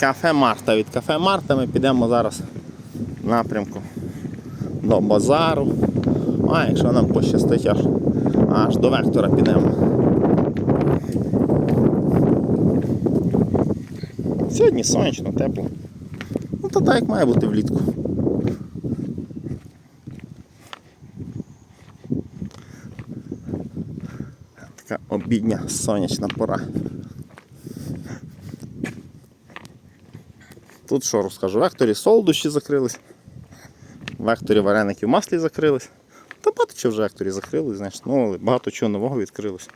Кафе Марта. Від кафе Марта ми підемо зараз в напрямку до базару. А якщо нам пощастить аж, аж до вектора підемо. Сьогодні сонячно, тепло. Ну то так як має бути влітку. Така обідня сонячна пора. Тут що розкажу, в векторі солодощі закрились, в векторі вареники в маслі закрились. Та багато чого вже в векторі закрились, значить, ну, але багато чого нового відкрилось.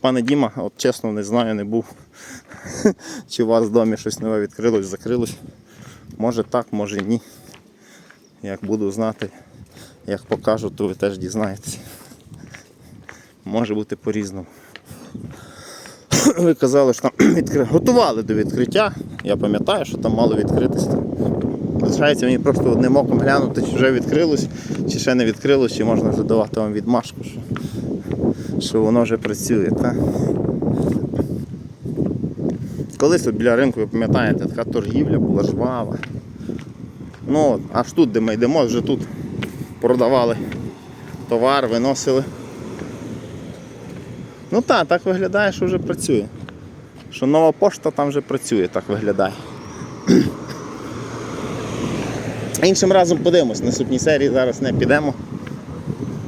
Пане Діма, от чесно не знаю, не був. Чи у вас в домі щось нове відкрилось, закрилось. Може так, може ні. Як буду знати, як покажу, то ви теж дізнаєтесь. Може бути по-різному. Ви казали, що там відкри... готували до відкриття. Я пам'ятаю, що там мало відкритися. Залишається мені просто одним оком глянути, чи вже відкрилось, чи ще не відкрилось, чи можна вже давати вам відмашку, що, що воно вже працює. Та? Колись біля ринку, ви пам'ятаєте, така торгівля була жвава. Ну, аж тут, де ми йдемо, вже тут продавали товар, виносили. Ну так, так виглядає, що вже працює. Що нова пошта там вже працює, так виглядає. Іншим разом подивимось, на наступній серії зараз не підемо.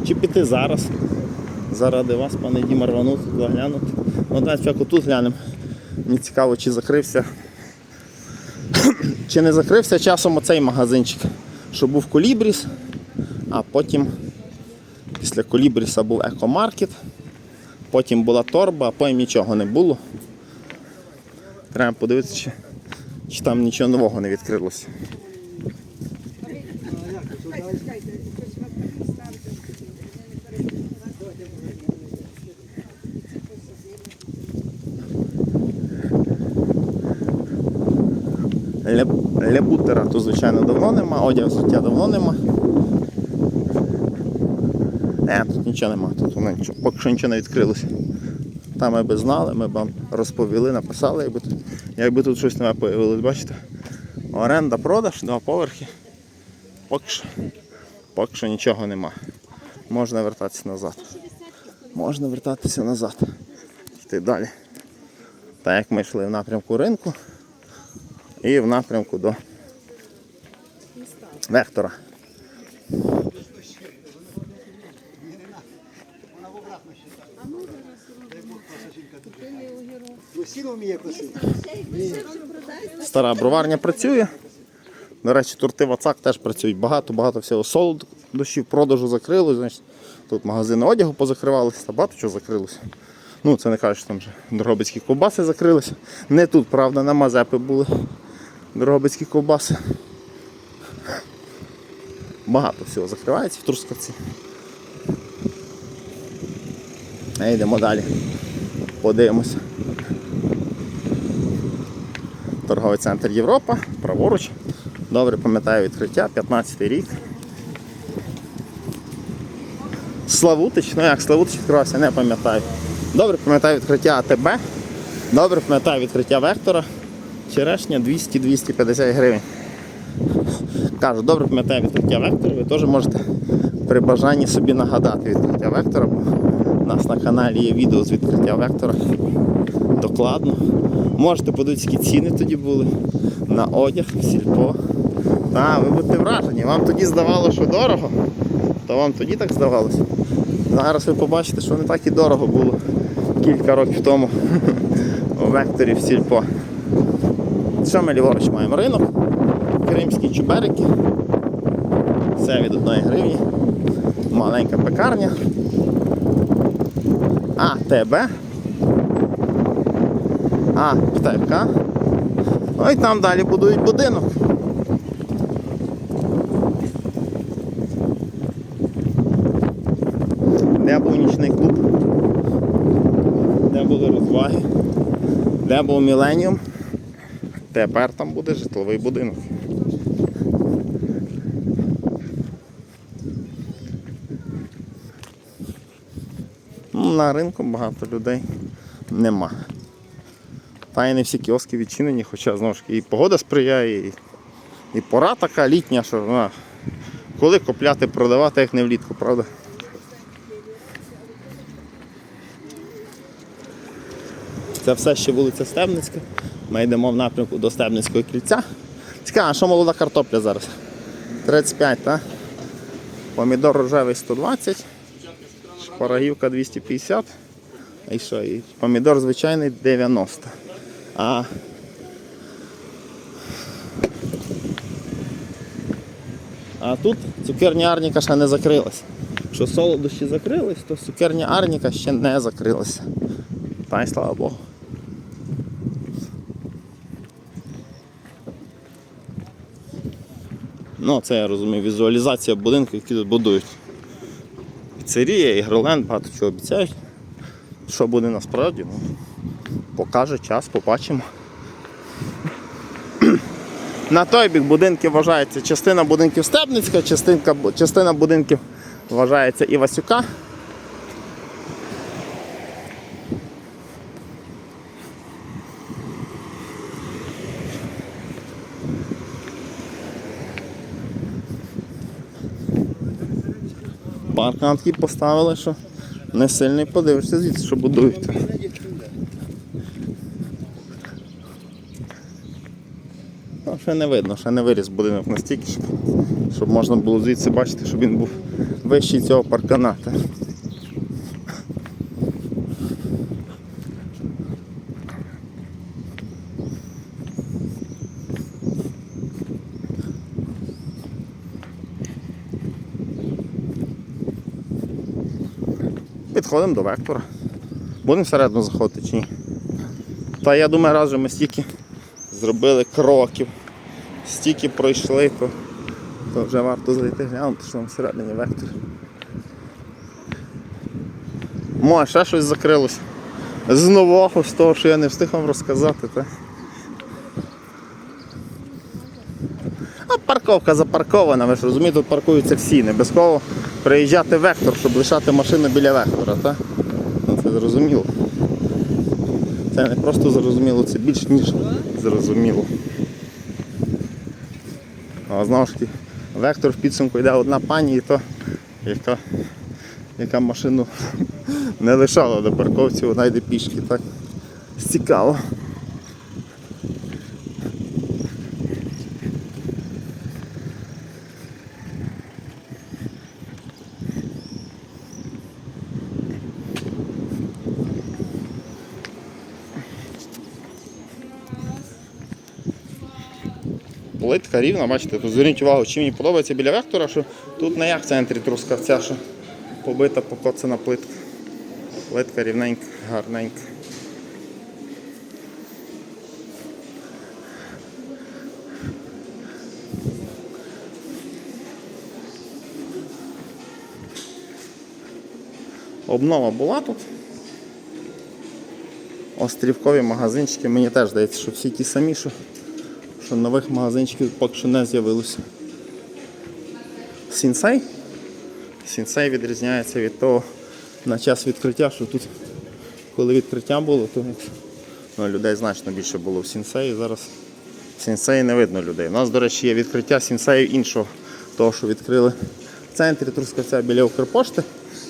Чи піти зараз? Заради вас, пане Діма, рванути, заглянути. Ну, давайте спочатку тут глянемо. Мені цікаво, чи закрився. чи не закрився часом оцей магазинчик, що був Колібріс, а потім після Колібріса був екомаркет. Потім була торба, а потім нічого не було. Треба подивитися, чи, чи там нічого нового не відкрилося. Леб- Лебутера тут, звичайно, давно нема, одяг взуття давно нема. Не, тут нічого нема, тут воно нічого, поки що нічого не відкрилося. Там ми би знали, ми б вам розповіли, написали, якби тут, якби тут щось нове появилось, бачите? Оренда, продаж, два поверхи. Поки що, поки що нічого нема. Можна вертатися назад. Можна вертатися назад. Йти далі. Так як ми йшли в напрямку ринку і в напрямку до вектора. Ну, сіно вміє косити. Стара броварня працює. До речі, торти Вацак теж працюють. Багато, багато всього солодощів, продажу закрилось. Значить, тут магазини одягу позакривалися, та багато чого закрилося. Ну, це не кажуть, що там вже Дрогобицькі ковбаси закрилися. Не тут, правда, на Мазепи були Дрогобицькі ковбаси. Багато всього закривається в Трускавці. А йдемо далі. Подивимося. Торговий центр Європа, праворуч. Добре пам'ятаю відкриття, 15 й рік. Славутич, ну як Славутич відкривався, не пам'ятаю. Добре пам'ятаю відкриття АТБ. Добре пам'ятаю відкриття Вектора. Черешня 200-250 гривень. Кажу, добре пам'ятаю відкриття Вектора, ви теж можете при бажанні собі нагадати відкриття Вектора, бо у нас на каналі є відео з відкриття Вектора. Докладно. Можете подивитися, які ціни тоді були на одяг, сільпо. Та, ви будете вражені. Вам тоді здавалося, що дорого, то вам тоді так здавалося. Зараз ви побачите, що не так і дорого було кілька років тому у векторі в сільпо. Що ми ліворуч маємо? Ринок, кримські чуберики. Все від 1 гривні. Маленька пекарня. АТБ. А, птака. Ну і там далі будують будинок. Де був нічний клуб? Де були розваги? Де був Міленіум? Тепер там буде житловий будинок. На ринку багато людей нема. Та і не всі кіоски відчинені, хоча знову ж і погода сприяє, і, і пора така літня, що ну, коли купляти, продавати, як не влітку, правда? Це все ще вулиця Стебницька. Ми йдемо в напрямку до Стебницького кільця. Цікаво, а що молода картопля зараз? 35, так? Помідор рожевий 120, шпарагівка 250. І що? І помідор звичайний 90. А А тут цукерня Арніка ще не закрилась. Якщо солодощі закрились, то цукерня Арніка ще не закрилася. Та й слава Богу. Ну, це я розумію, візуалізація будинку, які тут будують. Піцерія, ігроленд, багато чого обіцяють. Що буде насправді, ну, покаже час, побачимо. На той бік будинки вважається частина будинків Стебницька, частина будинків вважається Івасюка. Паркан поставили, що не сильно подивишся звідси, що будують. Ну, ще не видно, ще не виріс будинок настільки, щоб можна було звідси бачити, щоб він був вищий цього парканата. Підходимо до вектора. Будемо всередину заходити чи ні? Та я думаю, раз ми стільки зробили кроків, стільки пройшли, то, то вже варто зайти глянути, що там всередині вектор. Може, ще щось закрилось. З нового, з того, що я не встиг вам розказати. Та. А парковка запаркована, ви ж розумієте, тут паркуються всі. Не без кого приїжджати вектор, щоб лишати машину біля вектора. Та? Ну, це зрозуміло. Це не просто зрозуміло, це більш ніж зрозуміло. А знову ж таки, вектор в підсумку йде одна пані, і то, яка, яка машину не лишала до парковці, вона йде пішки, так? Цікаво. Плитка рівна, бачите, тут зверніть увагу, чим мені подобається біля вектора, що тут не як в центрі трускавця, що побита покоцана плитка. Плитка рівненька, гарненька. Обнова була тут. Острівкові магазинчики, мені теж здається, що всі ті самі, що що нових магазинчиків поки що не з'явилося. Сінсей. Сінсей відрізняється від того на час відкриття, що тут, коли відкриття було, то ну, людей значно більше було в Сінсеї. Зараз в Сінсеї не видно людей. У нас, до речі, є відкриття Сінсею іншого, того, що відкрили в центрі Трускавця біля Укрпошти.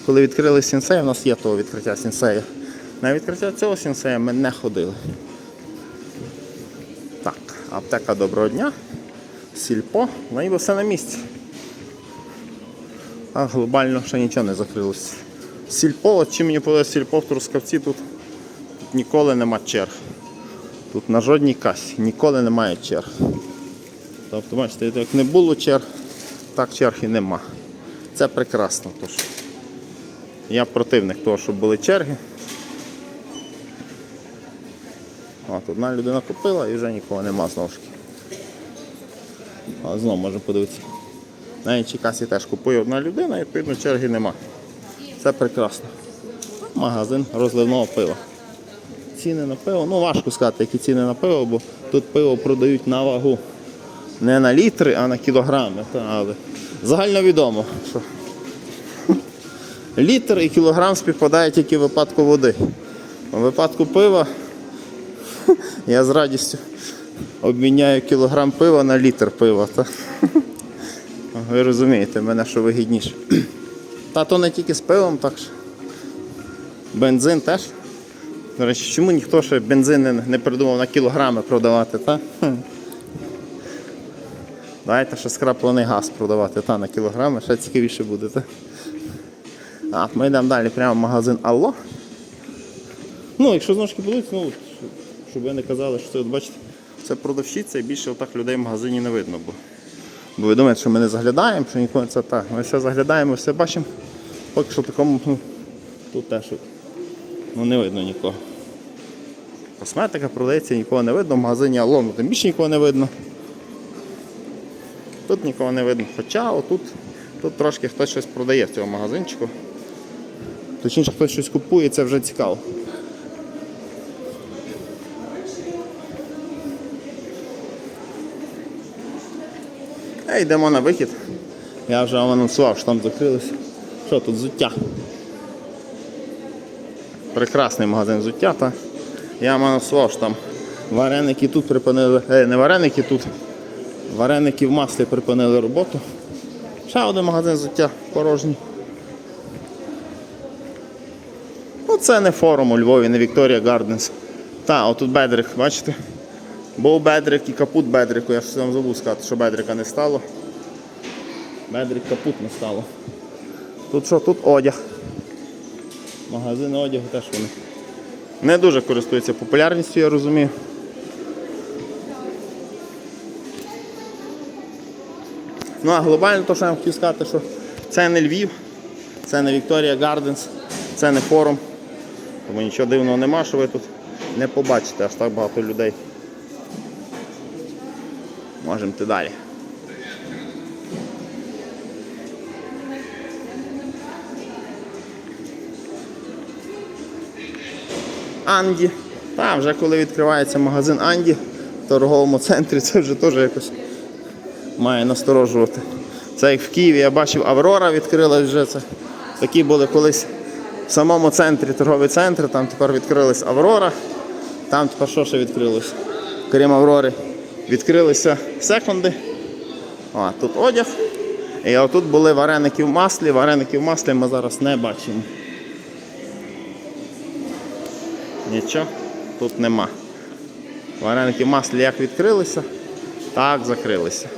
Коли відкрили Сінсей, у нас є того відкриття Сінсея. На відкриття цього Сінсея ми не ходили. Аптека доброго дня. Сільпо, ну ніби все на місці. А глобально ще нічого не закрилося. Сільпо, от чим мені подобається сільпо в Трускавці, тут, тут ніколи нема черг. Тут на жодній касі ніколи немає черг. Тобто, бачите, як не було черг, так черг і нема. Це прекрасно. Тож. Я противник того, щоб були черги. От, одна людина купила і вже нікого нема знову ж таки. А знову можна подивитися. На іншій касі теж купує одна людина і відповідно черги нема. Це прекрасно. Магазин розливного пива. Ціни на пиво, ну важко сказати, які ціни на пиво, бо тут пиво продають на вагу. Не на літри, а на кілограми. Але загально відомо, що літр і кілограм співпадають тільки в випадку води. У випадку пива Я з радістю обміняю кілограм пива на літр пива. Та? Ви розумієте, мене що вигідніше. Та то не тільки з пивом, так що. Бензин теж. До речі, чому ніхто ще бензин не, придумав на кілограми продавати, та? Давайте ще скраплений газ продавати та, на кілограми, ще цікавіше буде. Та? А, ми йдемо далі прямо в магазин Алло. Ну, якщо знову ж таки будуть, ну, щоб- ви не казали, що це, от бачите, це продавщиця і більше отак людей в магазині не видно. Бо, бо ви думаєте, що ми не заглядаємо, що ніколи це так. Ми все заглядаємо, все бачимо. Поки що в такому, ну, тут теж ну, не видно нікого. Косметика продається, нікого не видно, в магазині Алло, ну, тим більше нікого не видно. Тут нікого не видно. Хоча отут тут трошки хтось щось продає в цьому магазинчику. Точніше, хтось щось купує, це вже цікаво. Йдемо на вихід. Я вже вам анонсував, що там закрилося. Що тут взуття? Прекрасний магазин взуття, та я вам анонсував, що там вареники тут припинили. Е, не вареники тут. Вареники в маслі припинили роботу. Ще один магазин взуття порожній. Ну, це не форум у Львові, не Вікторія Гарденс. Та, отут Бедрик, бачите? Був Бедрик і капут Бедрику. Я ж вам забув сказати, що Бедрика не стало. Бедрик капут не стало. Тут що? Тут одяг. Магазини одягу теж вони. Не дуже користуються популярністю, я розумію. Ну а глобально то, що я вам хотів сказати, що це не Львів, це не Вікторія Гарденс, це не форум. Тому нічого дивного нема, що ви тут не побачите аж так багато людей. Можемо йти далі. Анді. Та, вже коли відкривається магазин Анді в торговому центрі, це вже теж якось має насторожувати. Це як в Києві я бачив, Аврора відкрилась вже. Це. Такі були колись в самому центрі торговий центр, там тепер відкрилась Аврора. Там тепер що ще відкрилось? Крім Аврори, відкрилися секунди. А, тут одяг. І отут були вареники в маслі. Вареники в маслі ми зараз не бачимо. Нічого тут нема. Вареники в маслі як відкрилися, так закрилися.